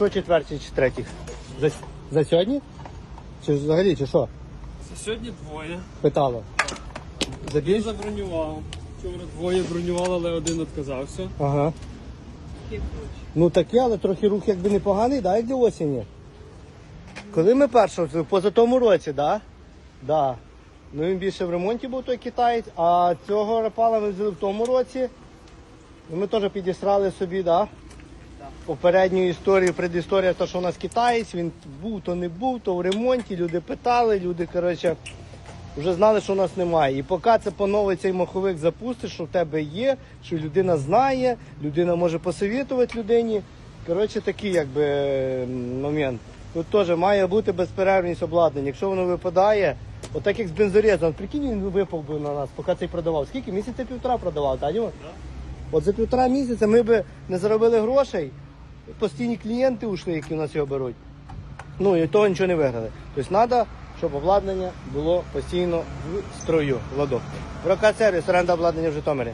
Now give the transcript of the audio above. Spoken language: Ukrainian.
що четвертий чи третій? За, за сьогодні? Чи взагалі, чи що? За Сьогодні двоє. Питало. За більш? забронював. Вчора двоє бронювали, але один відказався. Ага. Ну таке, але трохи рух якби непоганий, да, як для осені. Коли ми першого, поза тому році, да? Да. Ну він більше в ремонті був той китаєць, а цього рапала ми взяли в тому році. І ми теж підісрали собі, да? Попередню історію, предісторія, то, що у нас китаєць, він був, то не був, то в ремонті, люди питали, люди, коротше, вже знали, що у нас немає. І поки це по новий цей маховик запустиш, що в тебе є, що людина знає, людина може посовітувати людині. Коротше, такий якби момент. Тут теж має бути безперервність обладнання. Якщо воно випадає, отак як з бензорезом, прикинь, він випав би на нас, поки цей продавав. Скільки? Місяця півтора продавав, так? Діма? От за півтора місяця ми би не заробили грошей, постійні клієнти ушли, які у нас його беруть. Ну і того нічого не виграли. Тобто треба, щоб обладнання було постійно в строю, в ладу. Прокат сервіс, оренда обладнання в Житомирі.